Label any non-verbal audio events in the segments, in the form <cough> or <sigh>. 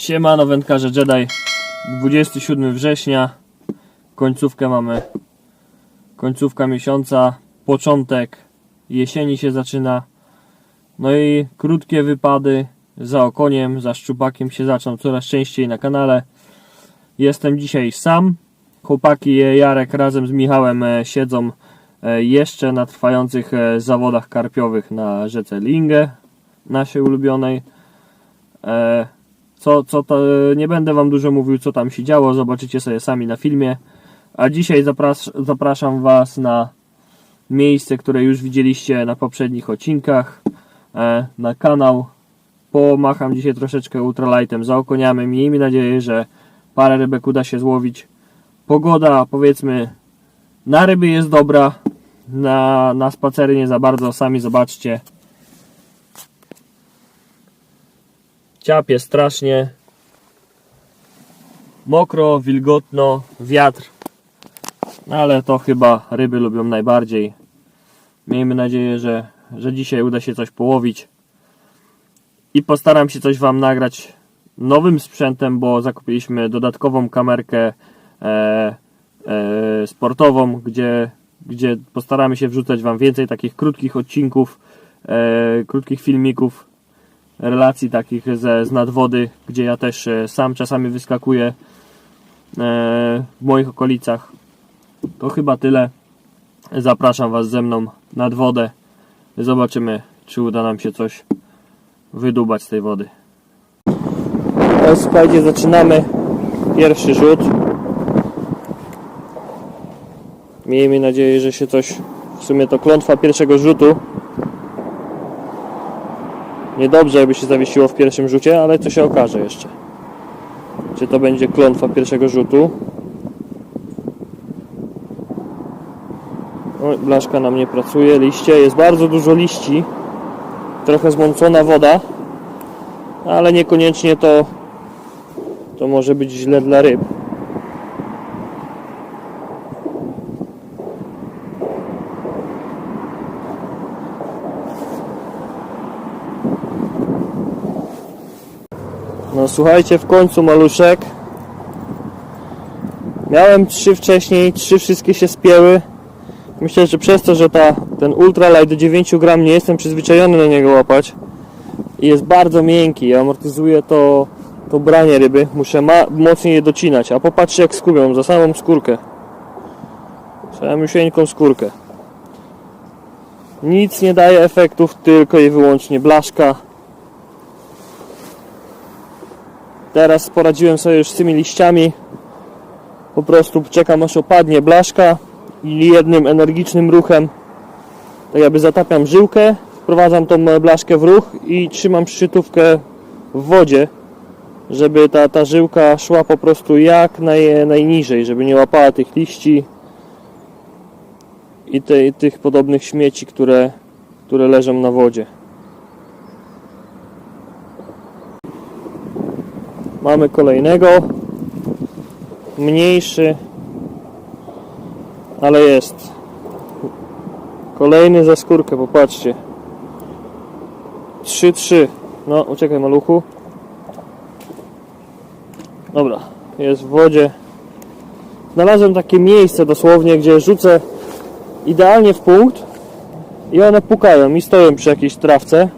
Siemano wędkarze Jedi. 27 września. Końcówkę mamy. Końcówka miesiąca. Początek jesieni się zaczyna. No i krótkie wypady. Za okoniem, za szczupakiem się zaczną. Coraz częściej na kanale. Jestem dzisiaj sam. Chłopaki Jarek razem z Michałem e, siedzą e, jeszcze na trwających e, zawodach karpiowych na rzece Linge naszej ulubionej. E, co, co to, nie będę Wam dużo mówił, co tam się działo, zobaczycie sobie sami na filmie. A dzisiaj zapras zapraszam Was na miejsce, które już widzieliście na poprzednich odcinkach, e, na kanał. Pomacham dzisiaj troszeczkę ultralightem za okoniami. Miejmy nadzieję, że parę rybek uda się złowić. Pogoda, powiedzmy, na ryby jest dobra, na, na spacery nie za bardzo, sami zobaczcie. Ciapie strasznie. Mokro, wilgotno, wiatr. No Ale to chyba ryby lubią najbardziej. Miejmy nadzieję, że, że dzisiaj uda się coś połowić. I postaram się coś Wam nagrać nowym sprzętem, bo zakupiliśmy dodatkową kamerkę e, e, sportową, gdzie, gdzie postaramy się wrzucać Wam więcej takich krótkich odcinków, e, krótkich filmików relacji takich ze, z nadwody, gdzie ja też e, sam czasami wyskakuję e, w moich okolicach. To chyba tyle. Zapraszam Was ze mną nad wodę. Zobaczymy, czy uda nam się coś wydubać z tej wody. No, słuchajcie, zaczynamy pierwszy rzut. Miejmy nadzieję, że się coś, w sumie to klątwa pierwszego rzutu. Niedobrze jakby się zawiesiło w pierwszym rzucie, ale to się okaże jeszcze. Czy to będzie klątwa pierwszego rzutu? Oj, blaszka nam nie pracuje, liście, jest bardzo dużo liści. Trochę zmącona woda, ale niekoniecznie to to może być źle dla ryb. Słuchajcie, w końcu maluszek. Miałem trzy wcześniej, trzy wszystkie się spięły. Myślę, że przez to, że ta, ten ultralight do 9 gram nie jestem przyzwyczajony na niego łapać i jest bardzo miękki i amortyzuje to, to branie ryby. Muszę mocniej je docinać. A popatrzcie jak skubią za samą skórkę. Samą skórkę. Nic nie daje efektów, tylko i wyłącznie blaszka. Teraz poradziłem sobie już z tymi liściami. Po prostu czekam aż opadnie blaszka i jednym energicznym ruchem tak jakby zatapiam żyłkę, wprowadzam tą blaszkę w ruch i trzymam szczytówkę w wodzie, żeby ta, ta żyłka szła po prostu jak naj, najniżej, żeby nie łapała tych liści i te, tych podobnych śmieci, które, które leżą na wodzie. Mamy kolejnego. Mniejszy. Ale jest. Kolejny za skórkę, popatrzcie. 3-3. No, uciekaj maluchu. Dobra, jest w wodzie. Znalazłem takie miejsce dosłownie, gdzie rzucę idealnie w punkt i one pukają i stoją przy jakiejś trawce.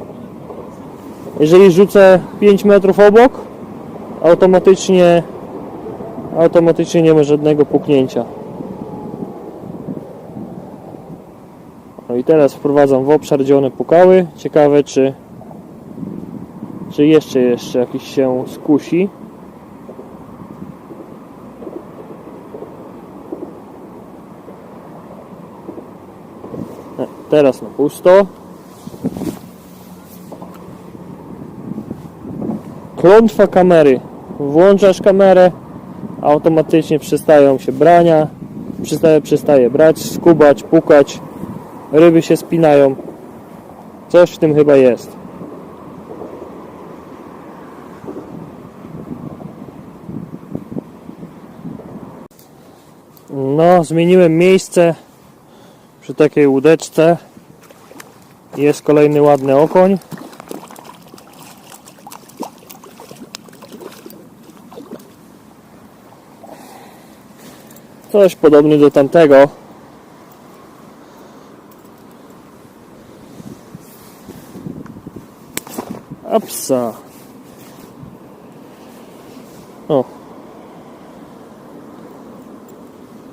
Jeżeli rzucę 5 metrów obok, automatycznie automatycznie nie ma żadnego puknięcia. No i teraz wprowadzam w obszar, gdzie one pukały. Ciekawe, czy czy jeszcze jeszcze jakiś się skusi. E, Teraz na pusto. Klątwa kamery. Włączasz kamerę, automatycznie przestają się brania, przestaje, przestaje brać, skubać, pukać, ryby się spinają. Coś w tym chyba jest. No, zmieniłem miejsce przy takiej łódeczce. Jest kolejny ładny okoń. Coś podobny do tamtego. Apsa. O.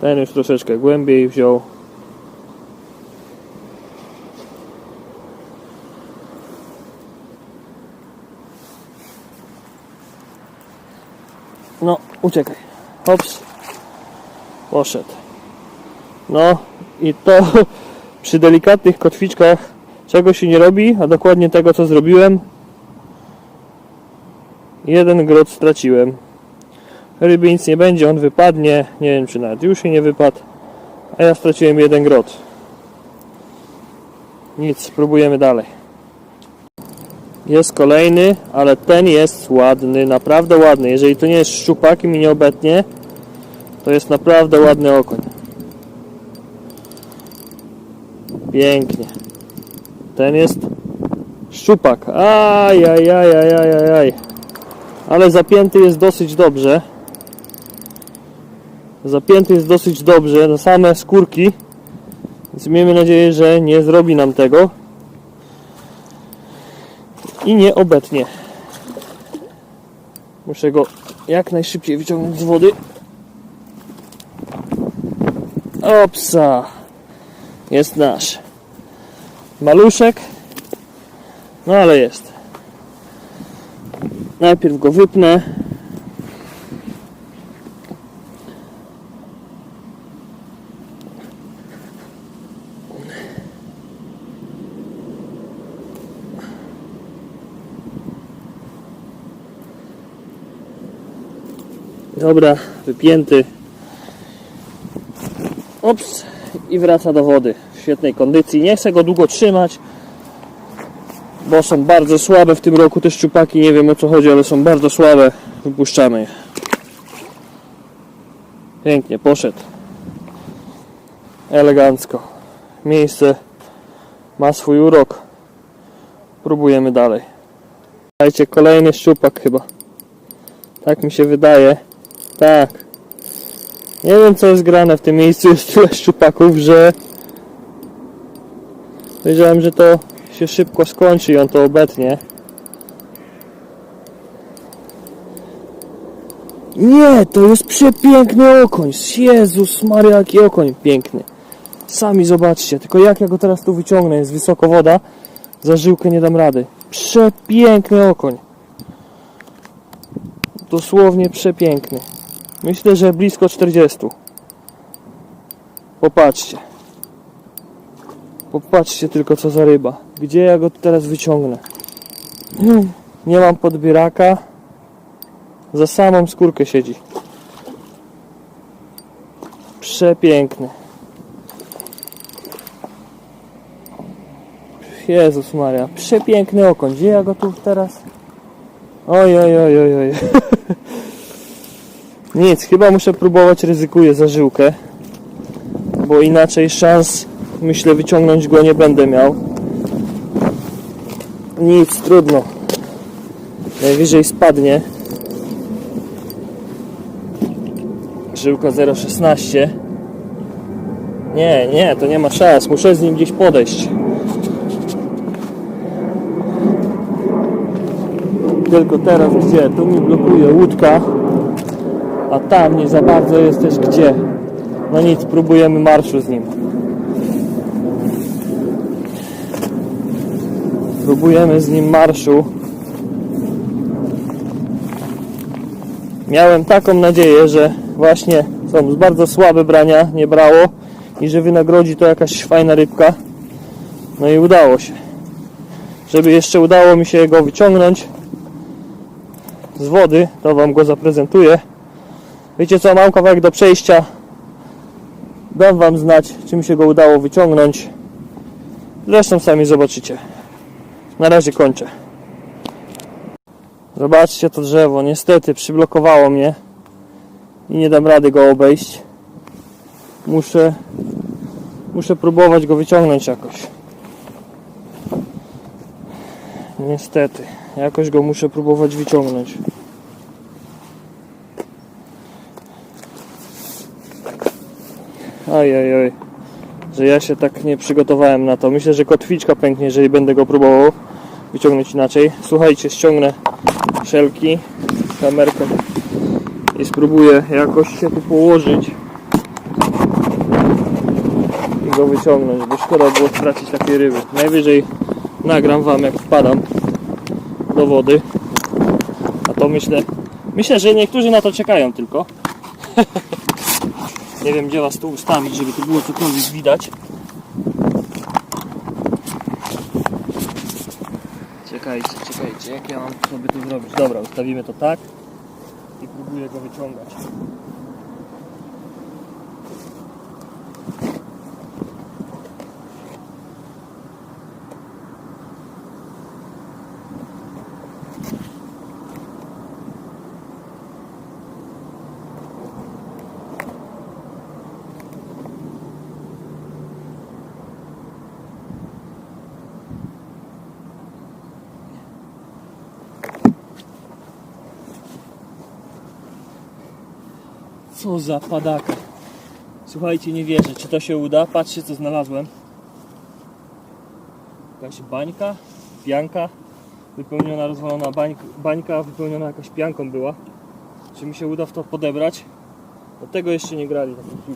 Ten już troszeczkę głębiej wziął. No, uciekaj. Hops. Poszedł. No i to <laughs> przy delikatnych kotwiczkach czego się nie robi, a dokładnie tego co zrobiłem. Jeden grot straciłem. Ryby nic nie będzie, on wypadnie. Nie wiem czy nawet już się nie wypadł. A ja straciłem jeden grot. Nic, spróbujemy dalej. Jest kolejny, ale ten jest ładny, naprawdę ładny. Jeżeli to nie jest szczupak i mi nie obetnie, to jest naprawdę ładny okoń. Pięknie. Ten jest szczupak. Aj. Ale zapięty jest dosyć dobrze. Zapięty jest dosyć dobrze na same skórki. Więc miejmy nadzieję, że nie zrobi nam tego. I nie obetnie. Muszę go jak najszybciej wyciągnąć z wody. Opsa. Jest nasz. Maluszek. No ale jest. Najpierw go wypnę. Dobra, wypięty. Ops, i wraca do wody w świetnej kondycji. Nie chcę go długo trzymać, bo są bardzo słabe w tym roku te szczupaki. Nie wiem o co chodzi, ale są bardzo słabe. Wypuszczamy je. Pięknie, poszedł. Elegancko. Miejsce ma swój urok. Próbujemy dalej. Dajcie kolejny szczupak chyba. Tak mi się wydaje. Tak. Nie wiem co jest grane w tym miejscu, jest tyle szczupaków, że wiedziałem, że to się szybko skończy i on to obetnie. Nie, to jest przepiękny okoń. Jezus Maria, jaki okoń piękny. Sami zobaczcie, tylko jak ja go teraz tu wyciągnę, jest wysoko woda, za żyłkę nie dam rady. Przepiękny okoń. Dosłownie przepiękny. Myślę, że blisko 40. Popatrzcie. Popatrzcie tylko co za ryba. Gdzie ja go teraz wyciągnę? Nie mam podbieraka. Za samą skórkę siedzi. Przepiękny. Jezus Maria. Przepiękny okoń. Gdzie ja go tu teraz? Oj, oj, oj, oj, oj. <laughs> Nic, chyba muszę próbować, ryzykuję za żyłkę. Bo inaczej szans, myślę, wyciągnąć go nie będę miał. Nic, trudno. Najwyżej spadnie. Żyłka 0,16. Nie, nie, to nie ma szans. Muszę z nim gdzieś podejść. Tylko teraz gdzie? Tu mi blokuje łódka a tam nie za bardzo jest też gdzie. No nic, próbujemy marszu z nim. Próbujemy z nim marszu. Miałem taką nadzieję, że właśnie są bardzo słabe brania, nie brało i że wynagrodzi to jakaś fajna rybka. No i udało się. Żeby jeszcze udało mi się go wyciągnąć z wody, to Wam go zaprezentuję. Wiecie co, mam kawałek do przejścia. Dam Wam znać, czy mi się go udało wyciągnąć. Zresztą sami zobaczycie. Na razie kończę. Zobaczcie to drzewo. Niestety przyblokowało mnie i nie dam rady go obejść. Muszę muszę próbować go wyciągnąć jakoś. Niestety, jakoś go muszę próbować wyciągnąć. Oj, oj, oj. Że ja się tak nie przygotowałem na to. Myślę, że kotwiczka pęknie, jeżeli będę go próbował wyciągnąć inaczej. Słuchajcie, ściągnę szelki, kamerkę i spróbuję jakoś się tu położyć i go wyciągnąć, bo szkoda było stracić takiej ryby. Najwyżej nagram wam jak wpadam do wody. A to myślę, myślę, że niektórzy na to czekają tylko. <laughs> Nie wiem gdzie was tu ustawić, żeby tu było cokolwiek widać. Czekajcie, czekajcie, jak ja mam sobie to zrobić? Dobra, ustawimy to tak i próbuję go wyciągać. Co za padaka. Słuchajcie, nie wierzę, czy to się uda. Patrzcie, co znalazłem. Jakaś bańka, pianka, wypełniona, rozwalona bań, bańka, wypełniona jakaś pianką była. Czy mi się uda w to podebrać? Do tego jeszcze nie grali na tym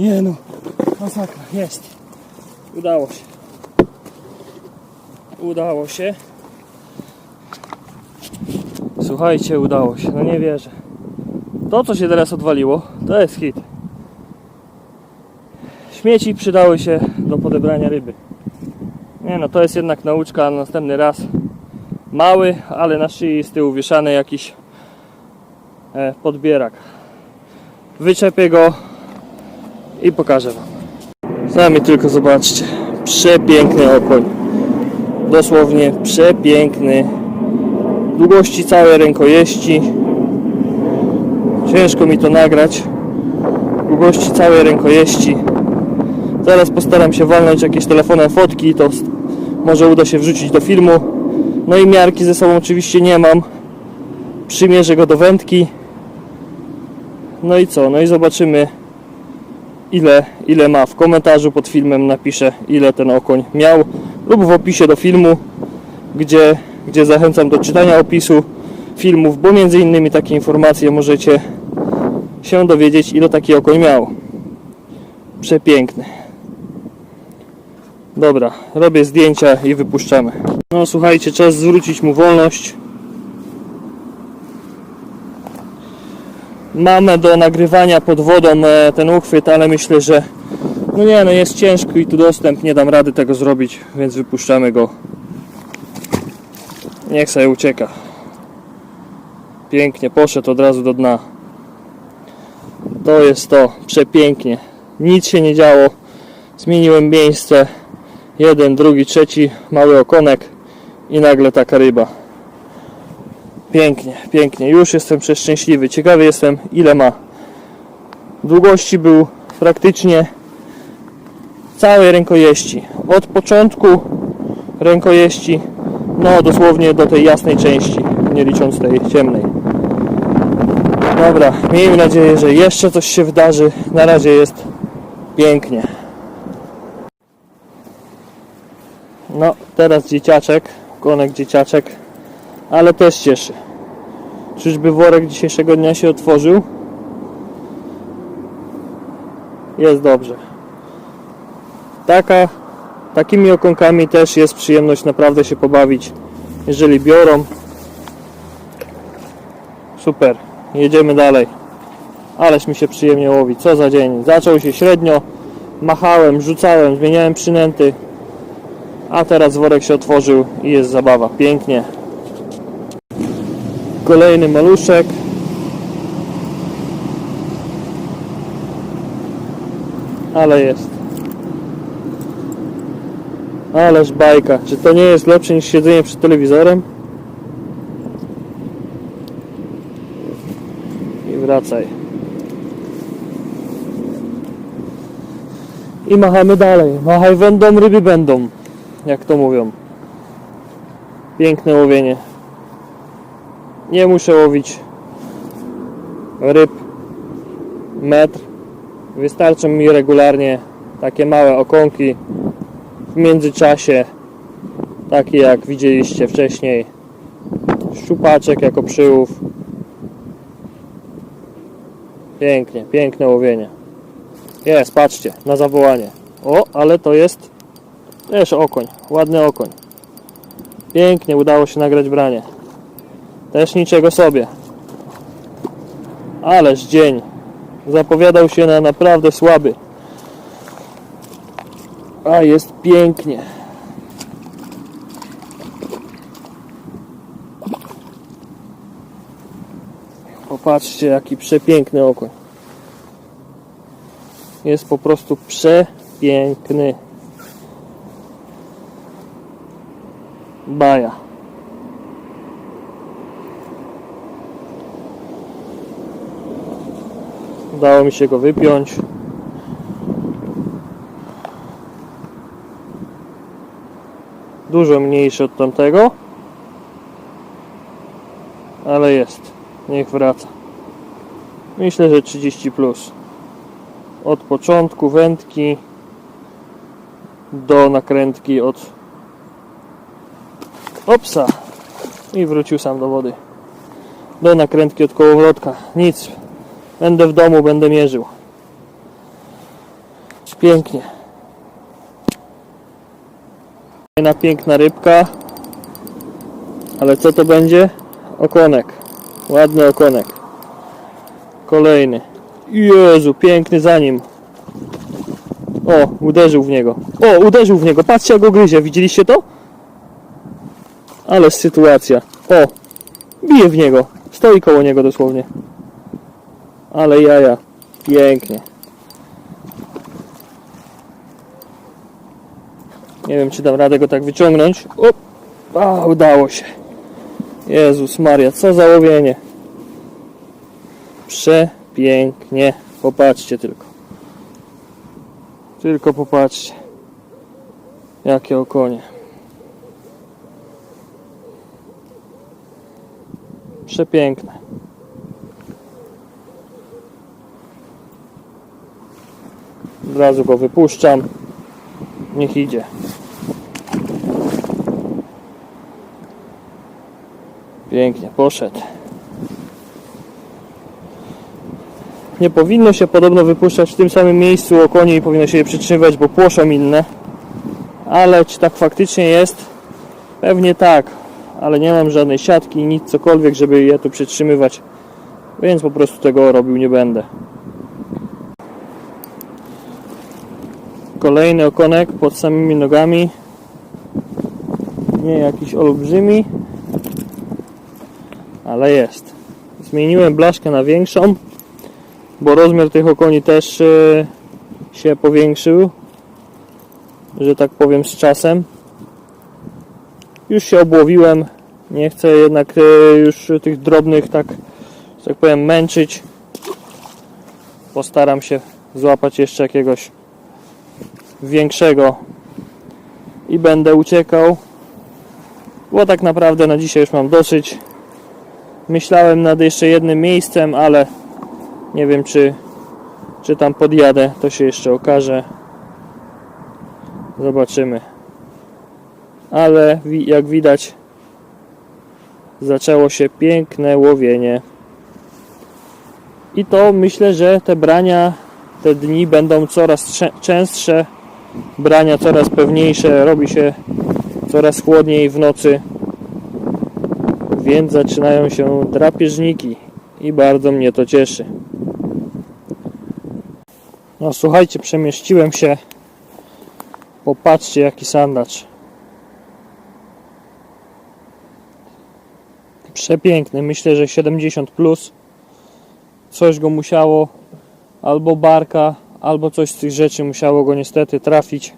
Nie no, masakra, jest. Udało się. Udało się. Słuchajcie, udało się, no nie wierzę. To, co się teraz odwaliło, to jest hit. Śmieci przydały się do podebrania ryby. Nie no, to jest jednak nauczka na następny raz. Mały, ale na szyi z tyłu wieszany jakiś e, podbierak. Wyczepię go i pokażę Wam. Sami tylko zobaczcie. Przepiękny okoń. Dosłownie przepiękny. Długości całej rękojeści. Ciężko mi to nagrać. Długości całej rękojeści. Zaraz postaram się walnąć jakieś telefonem fotki, to może uda się wrzucić do filmu. No i miarki ze sobą oczywiście nie mam. Przymierzę go do wędki. No i co? No i zobaczymy ile, ile ma. W komentarzu pod filmem napiszę ile ten okoń miał lub w opisie do filmu, gdzie, gdzie zachęcam do czytania opisu filmów, bo między innymi takie informacje możecie się dowiedzieć ile taki okoń miał. Przepiękny. Dobra, robię zdjęcia i wypuszczamy. No słuchajcie, czas zwrócić mu wolność. Mamy do nagrywania pod wodą e, ten uchwyt, ale myślę, że no nie, no jest ciężko i tu dostęp, nie dam rady tego zrobić, więc wypuszczamy go. Niech sobie ucieka. Pięknie, poszedł od razu do dna. To jest to, przepięknie. Nic się nie działo. Zmieniłem miejsce. Jeden, drugi, trzeci, mały okonek i nagle taka ryba. Pięknie, pięknie. Już jestem przeszczęśliwy. Ciekawy jestem, ile ma. Długości był praktycznie całej rękojeści. Od początku rękojeści, no dosłownie do tej jasnej części, nie licząc tej ciemnej. Dobra, miejmy nadzieję, że jeszcze coś się wydarzy. Na razie jest pięknie. No, teraz dzieciaczek, konek dzieciaczek, ale też cieszy. Czyżby worek dzisiejszego dnia się otworzył? Jest dobrze. Taka, takimi okonkami też jest przyjemność naprawdę się pobawić, jeżeli biorą. Super, jedziemy dalej. Ależ mi się przyjemnie łowi, co za dzień. Zaczął się średnio, machałem, rzucałem, zmieniałem przynęty. A teraz worek się otworzył i jest zabawa. Pięknie. Kolejny maluszek. Ale jest. Ależ bajka. Czy to nie jest lepsze niż siedzenie przed telewizorem? I wracaj. I machamy dalej. Machaj będą, ryby będą. Jak to mówią. Piękne łowienie. Nie muszę łowić ryb metr. Wystarczą mi regularnie takie małe okonki. W międzyczasie takie jak widzieliście wcześniej szczupaczek jako przyłów. Pięknie, piękne łowienie. Jest, patrzcie, na zawołanie. O, ale to jest też okoń, ładny okoń. Pięknie, udało się nagrać branie też niczego sobie ależ dzień zapowiadał się na naprawdę słaby a jest pięknie. Popatrzcie, jaki przepiękny okoń. Jest po prostu przepiękny. Baja. Udało mi się go wypiąć. dużo mniejszy od tamtego. Ale jest. Niech wraca. Myślę, że 30 plus. Od początku wędki do nakrętki od opsa i wrócił sam do wody. Do nakrętki od kołowrotka. Nic będę w domu, będę mierzył pięknie Fajna, piękna rybka. Ale co to będzie? Okonek. Ładny okonek. Kolejny. Jezu, piękny za nim. O, uderzył w niego. O, uderzył w niego. Patrzcie, jak go gryzie. Widzieliście to? Ale sytuacja. O, bije w niego. Stoi koło niego dosłownie. Ale jaja. Pięknie. Nie wiem, czy dam radę go tak wyciągnąć. O, a, udało się. Jezus Maria, co za łowienie. Przepięknie. Popatrzcie tylko. Tylko popatrzcie. Jakie okonie. Przepiękne. Od razu go wypuszczam. Niech idzie. Pięknie, poszedł. Nie powinno się podobno wypuszczać w tym samym miejscu okonie i powinno się je przytrzymywać, bo płoszą inne. Ale czy tak faktycznie jest? Pewnie tak, ale nie mam żadnej siatki, nic cokolwiek, żeby je tu przytrzymywać. Więc po prostu tego robił nie będę. Kolejny okonek pod samymi nogami. Nie jakiś olbrzymi, ale jest. Zmieniłem blaszkę na większą, bo rozmiar tych okoni też e, się powiększył, że tak powiem z czasem. Już się obłowiłem, nie chcę jednak e, już tych drobnych tak, tak powiem męczyć. Postaram się złapać jeszcze jakiegoś większego i będę uciekał, bo tak naprawdę na dzisiaj już mam dosyć. Myślałem nad jeszcze jednym miejscem, ale nie wiem czy, czy tam podjadę, to się jeszcze okaże. Zobaczymy. Ale jak widać zaczęło się piękne łowienie. I to myślę, że te brania, te dni będą coraz częstsze, brania coraz pewniejsze, robi się coraz chłodniej w nocy, więc zaczynają się drapieżniki i bardzo mnie to cieszy. No słuchajcie, przemieściłem się. Popatrzcie jaki sandacz. Przepiękny, myślę, że 70 plus. Coś go musiało albo barka albo coś z tych rzeczy musiało go niestety trafić.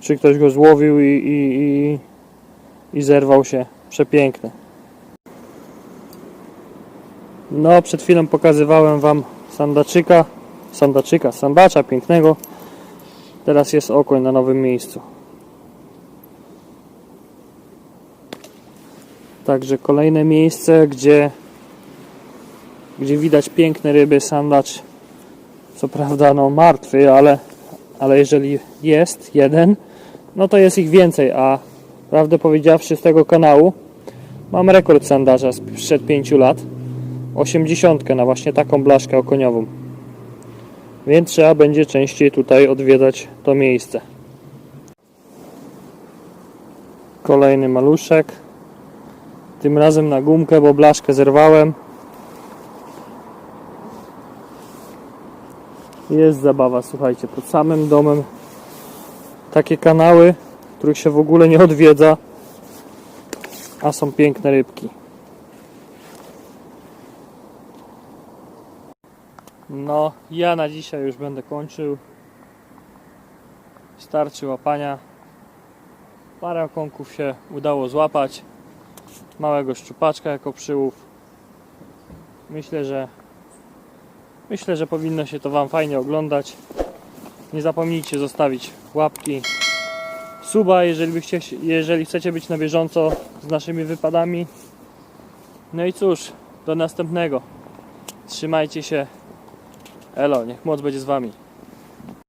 Czy ktoś go złowił i, i, i, i zerwał się. Przepiękny. No, przed chwilą pokazywałem Wam sandaczyka, sandaczyka, sandacza pięknego. Teraz jest okoń na nowym miejscu. Także kolejne miejsce, gdzie, gdzie widać piękne ryby, sandacz. Co prawda, no martwy, ale, ale jeżeli jest jeden, no to jest ich więcej. A prawdę powiedziawszy, z tego kanału mam rekord sandacza sprzed 5 lat. 80 na właśnie taką blaszkę okoniową. Więc trzeba będzie częściej tutaj odwiedzać to miejsce. Kolejny maluszek. Tym razem na gumkę, bo blaszkę zerwałem. Jest zabawa, słuchajcie, pod samym domem takie kanały, których się w ogóle nie odwiedza, a są piękne rybki. No, ja na dzisiaj już będę kończył. Starczy łapania. Parę okonków się udało złapać. Małego szczupaczka jako przyłów. Myślę, że myślę, że powinno się to Wam fajnie oglądać. Nie zapomnijcie zostawić łapki, suba, jeżeli, byście, jeżeli chcecie być na bieżąco z naszymi wypadami. No i cóż, do następnego. Trzymajcie się. Elo, niech moc będzie z Wami.